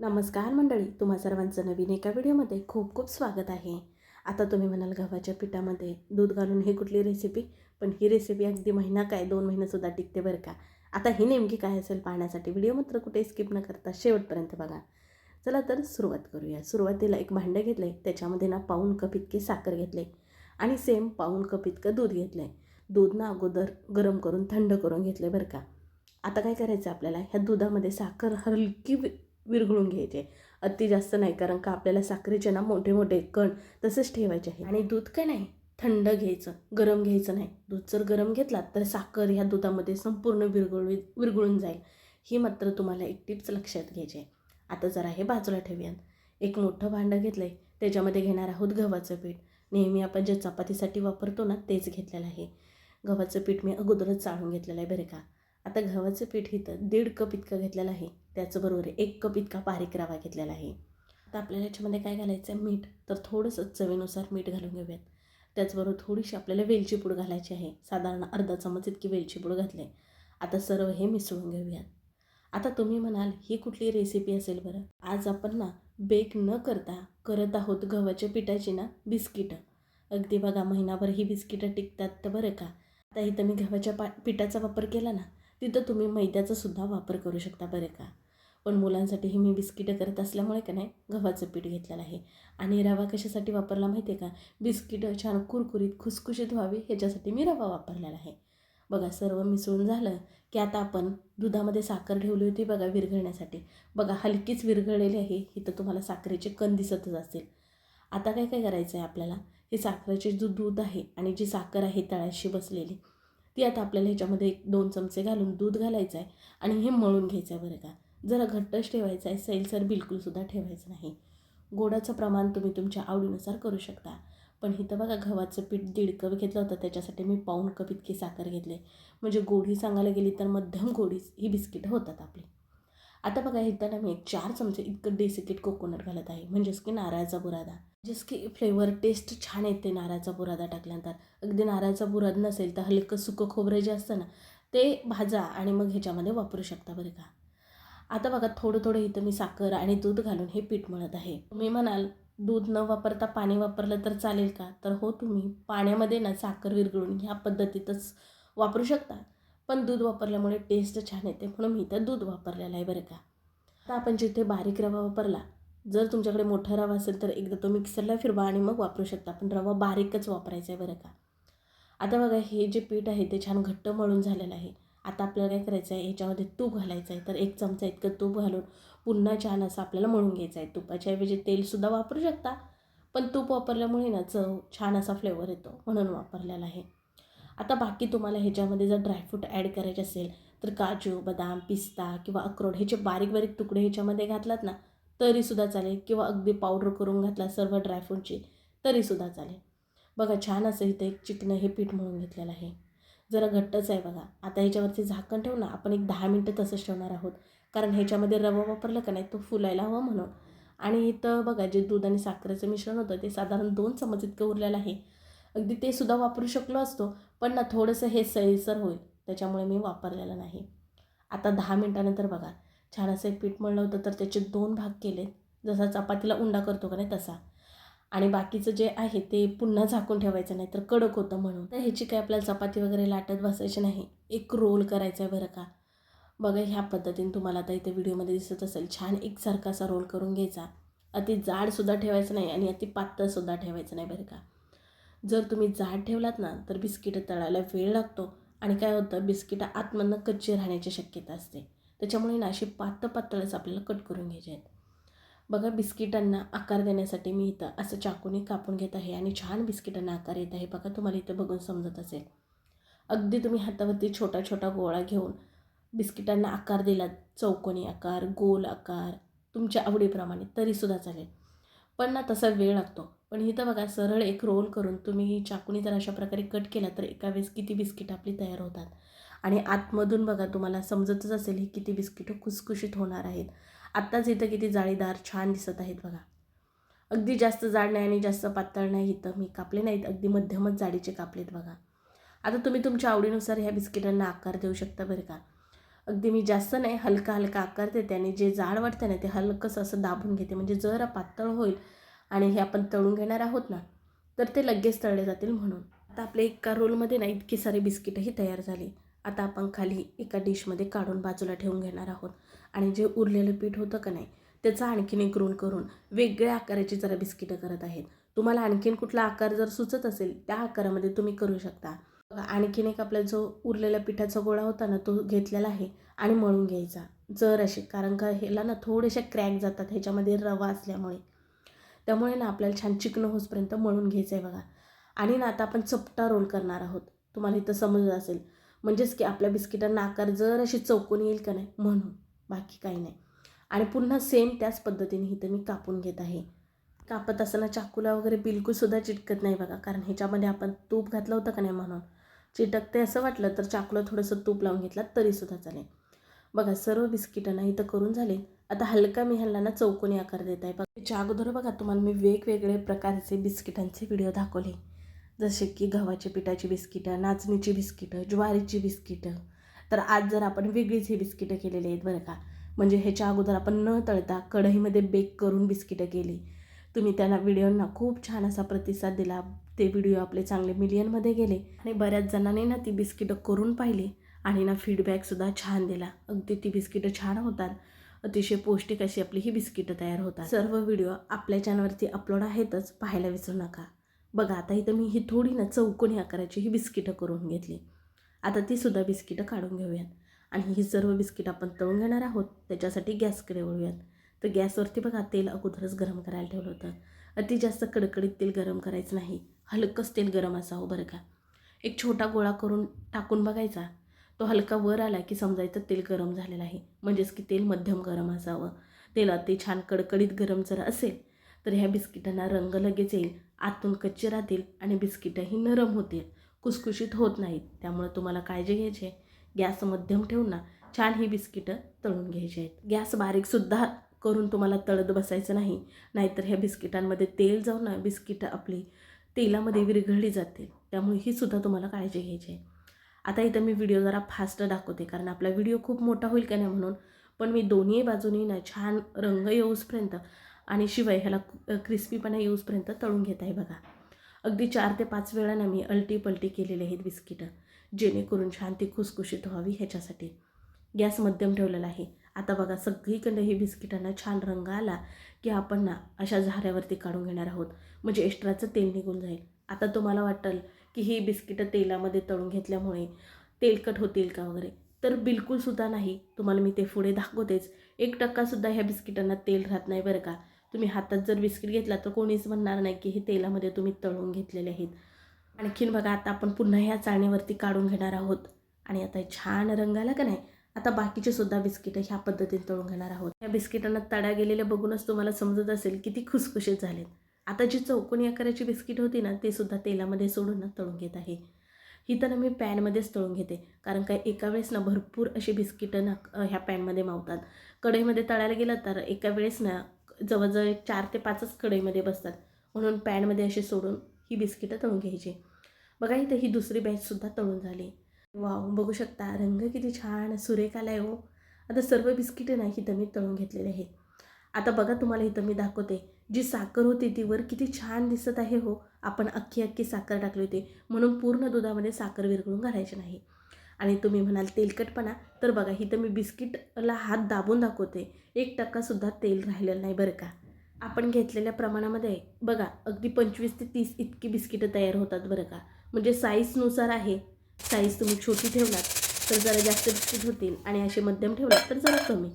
नमस्कार मंडळी तुम्हा सर्वांचं नवीन एका व्हिडिओमध्ये खूप खूप स्वागत आहे. आता तुम्ही म्हणाल गव्हाच्या पिठामध्ये दूध घालून ही कुठली रेसिपी पण ही रेसिपी अगदी महिना काय दोन महिनेसुद्धा टिकते बरं का? आता ही नेमकी काय असेल पाहण्यासाठी व्हिडिओ मात्र कुठे स्किप न करता शेवटपर्यंत बघा. चला तर सुरुवात करूया. सुरुवातीला एक भांडं घेतलं आहे त्याच्यामध्ये ना पाऊण कप इतकी साखर घेतले आणि सेम पाऊण कप इतकं दूध घेतलं आहे दूध ना अगोदर गरम करून थंड करून घेतलं बरं का? आता काय करायचं आपल्याला? ह्या दुधामध्ये साखर हलकी विरघळून घ्यायचे. अति जास्त नाही कारण का आपल्याला साखरेचे ना मोठे मोठे कण तसेच ठेवायचे आहे आणि दूध काय नाही? थंड घ्यायचं गरम घ्यायचं नाही. दूध जर गरम घेतला तर साखर ह्या दुधामध्ये संपूर्ण विरघळवी विरघळून जाईल. ही मात्र तुम्हाला एक टिप्स लक्षात घ्यायची आहे. आता जरा हे बाजूला ठेवूयात. एक मोठं भांडं घेतलं आहे त्याच्यामध्ये घेणार आहोत गव्हाचं पीठ. नेहमी आपण जे चपातीसाठी वापरतो ना तेच घेतलेलं आहे. गव्हाचं पीठ मी अगोदरच चाळून घेतलेलं आहे बरं का? आता गव्हाचं पीठ इथं दीड कप इतकं घेतलेलं आहे. त्याचबरोबर एक कप इतका बारीक रवा घेतलेला आहे. आता आपल्याला याच्यामध्ये काय घालायचं आहे मीठ. तर थोडंसं चवीनुसार मीठ घालून घेऊयात. त्याचबरोबर थोडीशी आपल्याला वेलची पूड घालायची आहे. साधारण अर्धा चमच इतकी वेलची पूड घातली आता सर्व हे मिसळून घेऊयात. आता तुम्ही म्हणाल ही कुठली रेसिपी असेल बरं? आज आपण ना बेक न करता करत आहोत गव्हाच्या पिठाची ना बिस्किटं. अगदी बघा महिनाभर ही बिस्किटं टिकतात तर बरं का? आता इथं मी गव्हाच्या पा पिठाचा वापर केला ना तिथं तुम्ही मैद्याचा सुद्धा वापर करू शकता बरं का. पण मुलांसाठी ही मी बिस्किटं करत असल्यामुळे का नाही गव्हाचं पीठ घेतलेलं आहे. आणि रवा कशासाठी वापरला माहिती आहे का? बिस्किटं छान कुरकुरीत खुसखुशीत व्हावी ह्याच्यासाठी मी रवा वापरलेला आहे. बघा सर्व मिसळून झालं की आता आपण दुधामध्ये साखर ठेवली होती बघा विरघळण्यासाठी. बघा हलकीच विरघळलेली आहे. इथं तुम्हाला साखरेचे कण दिसतच असेल. आता काय काय करायचं आहे आपल्याला? हे साखरेचे जो दूध आहे आणि जी साखर आहे तळाशी बसलेली ती आता आपल्याला ह्याच्यामध्ये एक दोन चमचे घालून दूध घालायचं आहे आणि हे मळून घ्यायचं आहे बरं का. जरा घट्टच ठेवायचं आहे सैलसर बिलकुलसुद्धा ठेवायचं नाही. गोडाचं प्रमाण तुम्ही तुमच्या आवडीनुसार करू शकता. पण इथं बघा गव्हाचं पीठ दीड कप घेतलं होतं त्याच्यासाठी मी पाऊण कप इतकी साखर घेतले. म्हणजे गोडी सांगायला गेली तर मध्यम गोडीच ही बिस्किटं होतात आपली. आता बघा एकदा ना मी एक चार चमचे इतकं डेसिकेट कोकोनट घालत आहे. म्हणजेच की नारळाचा बुरादा. म्हणजेच की फ्लेवर टेस्ट छान येते नारळाचा बुरादा टाकल्यानंतर. अगदी नारळाचा बुराद नसेल तर हलकं सुकं खोबरं जे असतं ना ते भाजा आणि मग ह्याच्यामध्ये वापरू शकता बरं का. आता बघा थोडं थोडं इथं मी साखर आणि दूध घालून हे पीठ मळत आहे. तुम्ही म्हणाल दूध न वापरता पाणी वापरलं तर चालेल का? तर हो तुम्ही पाण्यामध्ये ना साखर विरघळून ह्या पद्धतीतच वापरू शकता. पण दूध वापरल्यामुळे टेस्ट छान येते म्हणून मी इथं दूध वापरलेलं आहे बरं का. आता आपण जिथे बारीक रवा वापरला जर तुमच्याकडे मोठा रवा असेल तर एकदा तो मिक्सरला फिरवा आणि मग वापरू शकता पण रवा बारीकच वापरायचा आहे बरं का. आता बघा हे जे पीठ आहे ते छान घट्ट मळून झालेलं आहे. आता आपल्याला काय करायचं आहे ह्याच्यामध्ये तूप घालायचं आहे. तर एक चमचा इतकं तूप घालून पुन्हा छान असं आपल्याला मळून घ्यायचं आहे. तुपाच्या ऐवजी तेलसुद्धा वापरू शकता पण तूप वापरल्यामुळे ना चव छान असा फ्लेवर येतो म्हणून वापरलेला आहे. आता बाकी तुम्हाला ह्याच्यामध्ये जर ड्रायफ्रूट ॲड करायचे असेल तर काजू बदाम पिस्ता किंवा अक्रोड ह्याचे बारीक बारीक तुकडे ह्याच्यामध्ये घातलात ना तरीसुद्धा चालेल. किंवा अगदी पावडर करून घातला सर्व ड्रायफ्रूटची तरीसुद्धा चालेल. बघा छान असं इथं एक चिकनं हे पीठ म्हणून घेतलेलं आहे. जरा घट्टच आहे बघा. आता ह्याच्यावरती झाकण ठेवू ना आपण एक दहा मिनटं तसंच ठेवणार आहोत. कारण ह्याच्यामध्ये रवा वापरलं का नाही तो फुलायला हवा म्हणून. आणि इथं बघा जे दूध आणि साखरेचं मिश्रण होतं ते साधारण दोन चमच इतकं उरलेलं आहे. अगदी ते सुद्धा वापरू शकलो असतो पण ना थोडंसं हे सैलसर होईल त्याच्यामुळे मी वापरलेलं नाही. आता दहा मिनटानंतर बघा छान असं एक पीठ मळलं होतं तर त्याचे दोन भाग केले जसा चपातीला उंडा करतो का नाही तसा. आणि बाकीचं जे आहे ते पुन्हा झाकून ठेवायचं नाही तर कडक होतं म्हणून. तर ह्याची काही आपल्याला चपाती वगैरे लाटत बसायची नाही. एक रोल करायचा आहे बरं का. बघा ह्या पद्धतीने तुम्हाला आता इथे व्हिडिओमध्ये दिसत असेल छान एकसारखा असा रोल करून घ्यायचा. अति जाडसुद्धा ठेवायचं नाही आणि अति पातळसुद्धा ठेवायचं नाही बरं का. जर तुम्ही जाड ठेवलात ना तर बिस्किटं तळायला वेळ लागतो आणि काय होतं बिस्किटं आतमधनं कच्ची राहण्याची शक्यता असते. त्याच्यामुळे ना अशी पातळ पातळच आपल्याला कट करून घ्यायचे आहेत. बघा बिस्किटांना आकार देण्यासाठी मी इथं असं चाकूने कापून घेत आहे आणि छान बिस्किटांना आकार येत आहे. बघा तुम्हाला इथं बघून समजत असेल. अगदी तुम्ही हातावरती छोटा छोटा गोळा घेऊन बिस्किटांना आकार दिला चौकोनी आकार गोल आकार तुमच्या आवडीप्रमाणे तरीसुद्धा चालेल. पण ना तसा वेळ लागतो. पण इथं बघा सरळ एक रोल करून तुम्ही चाकूनी जर अशा प्रकारे कट केला तर एका वेळेस किती बिस्किट आपली तयार होतात. आणि आतमधून बघा तुम्हाला समजतच असेल ही किती बिस्किटं खुसखुशीत होणार आहेत. आत्ताच इथं किती जाळीदार छान दिसत आहेत बघा. अगदी जास्त जाड नाही आणि जास्त पातळ नाही इथं. मी कापले नाहीत अगदी मध्यमच जाडीचे कापलेत बघा. आता तुम्ही तुमच्या आवडीनुसार ह्या बिस्किटांना आकार देऊ शकता बरं का. अगदी मी जास्त नाही हलका हलका आकार देते आणि जे जाड वाटतं ना ते हलकंसं असं दाबून घेते. म्हणजे जरा पातळ होईल आणि हे आपण तळून घेणार आहोत ना तर ते लगेच तळले जातील म्हणून. आता आपल्या एका रोलमध्ये ना इतकी सारी बिस्किटंही तयार झाली. आता आपण खाली एका डिशमध्ये काढून बाजूला ठेवून घेणार आहोत. आणि जे उरलेलं पीठ होतं का नाही त्याचा आणखीन एक रोल करून वेगळ्या आकाराची जरा बिस्किटं करत आहेत. तुम्हाला आणखीन कुठला आकार जर सुचत असेल त्या आकारामध्ये तुम्ही करू शकता. आणखीन एक आपला जो उरलेला पिठाचा गोळा होता ना तो घेतलेला आहे आणि मळून घ्यायचा. जर असे कारण का ह्याला ना थोडेसे क्रॅक जातात ह्याच्यामध्ये रवा असल्यामुळे. त्यामुळे ना आपल्याला छान चिकनं होसपर्यंत मळून घ्यायचं आहे बघा. आणि ना आता आपण चपटा रोल करणार आहोत. तुम्हाला इथं समजलं असेल. म्हणजेच की आपल्या बिस्किटांना आकार जर अशी चौकून येईल का नाही? म्हणून. बाकी काही नाही. आणि पुन्हा सेम त्याच पद्धतीने इथं मी कापून घेत आहे. कापत असताना चाकूला वगैरे बिलकुलसुद्धा चिटकत नाही बघा. कारण ह्याच्यामध्ये आपण तूप घातलं होतं का नाही म्हणून. चिटकते असं वाटलं तर चाकूला थोडंसं तूप लावून घेतला तरीसुद्धा चालेल. बघा सर्व बिस्किटांना इथं करून झाले आता हलका मी ह्याला ना चौकोनी आकार देत आहे. बघा त्याच्या अगोदर बघा तुम्हाला मी वेगवेगळे प्रकारचे बिस्किटांचे व्हिडिओ दाखवले. जसे की गव्हाच्या पिठाची बिस्किटं नाचणीची बिस्किटं ज्वारीची बिस्किटं. तर आज जर आपण वेगळीच ही बिस्किटं केलेली आहेत बरं का. म्हणजे ह्याच्या अगोदर आपण न तळता कढईमध्ये बेक करून बिस्किटं केली. तुम्ही त्यांना व्हिडिओंना खूप छान असा प्रतिसाद दिला. ते व्हिडिओ आपले चांगले मिलियनमध्ये गेले. आणि बऱ्याच जणांनी ना ती बिस्किटं करून पाहिली आणि ना फीडबॅकसुद्धा छान दिला. अगदी ती बिस्किटं छान होतात. अतिशय पौष्टिक अशी आपली ही बिस्किटं तयार होतात. सर्व व्हिडिओ आपल्या चॅनलवरती अपलोड आहेतच पाहायला विसरू नका. बघा आता इथं मी ही थोडी ना चौकोनी आकाराची ही बिस्किटं करून घेतली. आता ती सुद्धा बिस्किटं काढून घेऊयात. आणि ही सर्व बिस्किट आपण तळून घेणार आहोत त्याच्यासाठी गॅसकडे वळूयात. तर गॅसवरती बघा तेल अगोदरच गरम करायला ठेवलं होतं. अति जास्त कडकडीत तेल गरम करायचं नाही. हलकंच तेल गरम असावं बरं का. एक छोटा गोळा करून टाकून बघायचा. तो हलका वर आला की समजायचं तेल गरम झालेलं आहे. म्हणजेच की तेल मध्यम गरम असावं. तेल अति छान कडकडीत गरम जर असेल तर ह्या बिस्किटांना रंग लगेच येईल. आतून कच्चे राहतील आणि बिस्किटंही नरम होतील. कुसकुशीत होत नाहीत. त्यामुळे तुम्हाला काळजी घ्यायची आहे. गॅस मध्यम ठेवून ना छान ही बिस्किटं तळून घ्यायची आहेत. गॅस बारीकसुद्धा करून तुम्हाला तळत बसायचं नाही. नाहीतर ह्या बिस्किटांमध्ये तेल जाऊन ना बिस्किटं आपली तेलामध्ये विरघळली जातील. त्यामुळे ही सुद्धा तुम्हाला काळजी घ्यायची आहे. आता इथं मी व्हिडिओ जरा फास्ट दाखवते कारण आपला व्हिडिओ खूप मोठा होईल का नाही म्हणून. पण मी दोन्ही बाजूनी ना छान रंग येऊसपर्यंत आणि शिवाय ह्याला क्रिस्पीपणा येऊसपर्यंत तळून घेत आहे बघा. अगदी चार ते पाच वेळा ना मी अलटी पलटी केलेली आहेत बिस्किटं जेणेकरून छान ती खुसखुशीत व्हावी ह्याच्यासाठी. गॅस मध्यम ठेवलेला आहे. आता बघा सगळीकडे ही बिस्किटांना छान रंग आला की आपण ना अशा झाऱ्यावरती काढून घेणार आहोत. म्हणजे एक्स्ट्राचं तेल निघून जाईल. आता तुम्हाला वाटेल की ही बिस्किटं तेलामध्ये तळून घेतल्यामुळे तेलकट होतील का वगैरे? तर बिलकुलसुद्धा नाही. तुम्हाला मी ते पुढे दाखवतेच. एक टक्कासुद्धा ह्या बिस्किटांना तेल राहत नाही बरं का. तुम्ही हातात जर बिस्किट घेतला तर कोणीच म्हणणार नाही की हे तेलामध्ये तुम्ही तळून घेतलेले आहेत. आणखीन बघा आता आपण पुन्हा ह्या चाळणीवरती काढून घेणार आहोत. आणि आता हे छान रंग आला का नाही? आता बाकीचे सुद्धा बिस्किटं ह्या पद्धतीने तळून घेणार आहोत. या बिस्किटांना तडा गेलेल्या बघूनच तुम्हाला समजत असेल किती खुसखुशीत झालेत. आता जी चौकोनी आकाराची बिस्किट होती ना ते सुद्धा तेलामध्ये सोडून ना तळून घेत आहे. ही तर मी पॅनमध्येच तळून घेते कारण काय एका वेळेस ना भरपूर अशी बिस्किटं ना ह्या पॅनमध्ये मावतात. कढईमध्ये तळायला गेलं तर एका वेळेस ना जवळजवळ चार ते पाचच कढईमध्ये बसतात. म्हणून पॅनमध्ये अशी सोडून ही बिस्किटं तळून घ्यायची. बघा इथं ही दुसरी बॅचसुद्धा तळून झाली. वाव बघू शकता रंग किती छान सुरेख आला आहे हो. आता सर्व बिस्किटं ना इथं मी तळून घेतलेले आहेत. आता बघा तुम्हाला इथं मी दाखवते. जी साखर होती ती वर किती छान दिसत आहे हो. आपण अख्खी अख्खी साखर टाकली होती. म्हणून पूर्ण दुधामध्ये साखर विरघळून घालायची नाही. आणि तुम्ही म्हणाल तेलकटपणा तर बघा इथं मी बिस्किटला हात दाबून दाखवते. एक टक्कासुद्धा तेल राहिलेलं नाही बरं का. आपण घेतलेल्या प्रमाणामध्ये बघा अगदी पंचवीस ते तीस इतकी बिस्किटं तयार होतात बरं का. म्हणजे साईजनुसार आहे. साईज तुम्ही छोटी ठेवलात तर जरा जास्त बिस्किट होतील. आणि असे मध्यम ठेवलात तर जरा कमी.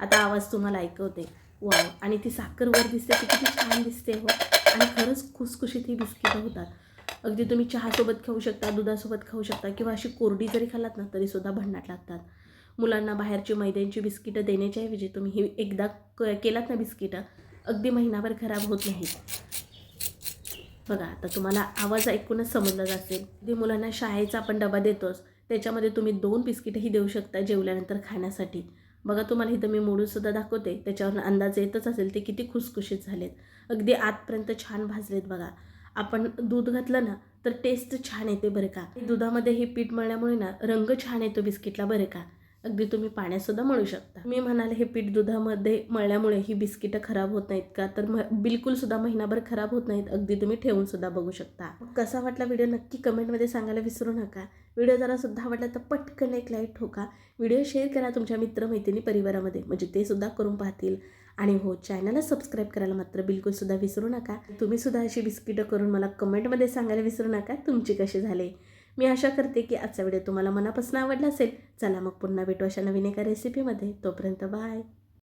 आता आवाज तुम्हाला ऐकवते. वा आणि ती साखर वर दिसते ती किती छान दिसते हो. आणि खरंच खुसखुशीत ही बिस्किटं होतात. अगदी तुम्ही चहासोबत खाऊ शकता दुधासोबत खाऊ शकता किंवा अशी कोरडी जरी खालात ना तरीसुद्धा भन्नाट लागतात. मुलांना बाहेरची मैद्यांची बिस्किटं देण्याच्या ऐवजी तुम्ही ही एकदा क केलात ना बिस्किटं अगदी महिनाभर खराब होत नाहीत. बघा आता तुम्हाला आवाज ऐकूनच समजलाच असेल जे मुलांना शाळेचा आपण डबा देतोच त्याच्यामध्ये तुम्ही दोन बिस्किटंही देऊ शकता जेवल्यानंतर खाण्यासाठी. बघा तुम्हाला इथं मी मोडूनसुद्धा दाखवते. त्याच्यावर अंदाज येतच असेल ते किती खुसखुशीत झालेत. अगदी आतपर्यंत छान भाजलेत बघा. आपण दूध घातलं ना तर टेस्ट छान येते बरं का. दुधामध्ये हे पीठ मळल्यामुळे ना रंग छान येतो बिस्किटला बरं का. अगदी तुम्ही पाण्यातसुद्धा मळू शकता. मी म्हणाले हे पीठ दुधामध्ये मळल्यामुळे ही बिस्किटं खराब होत नाहीत का? तर म बिलकुलसुद्धा महिनाभर खराब होत नाहीत अगदी तुम्ही ठेवूनसुद्धा बघू शकता. कसा वाटला व्हिडिओ नक्की कमेंटमध्ये सांगायला विसरू नका. व्हिडिओ जरा सुद्धा वाटला तर पटकन एक लाईक ठोका. व्हिडिओ शेअर करा तुमच्या मित्रमैत्रिणी परिवारामध्ये म्हणजे ते सुद्धा करून पाहतील. आणि हो चॅनलला सबस्क्राईब करायला मात्र बिलकुलसुद्धा विसरू नका. तुम्ही सुद्धा अशी बिस्किटं करून मला कमेंटमध्ये सांगायला विसरू नका. तुमची कशी झाले? मी आशा करते की आजचा व्हिडिओ तुम्हाला मनापासून आवडला असेल. चला मग पुन्हा भेटू अशा नवीन एका रेसिपीमध्ये तोपर्यंत बाय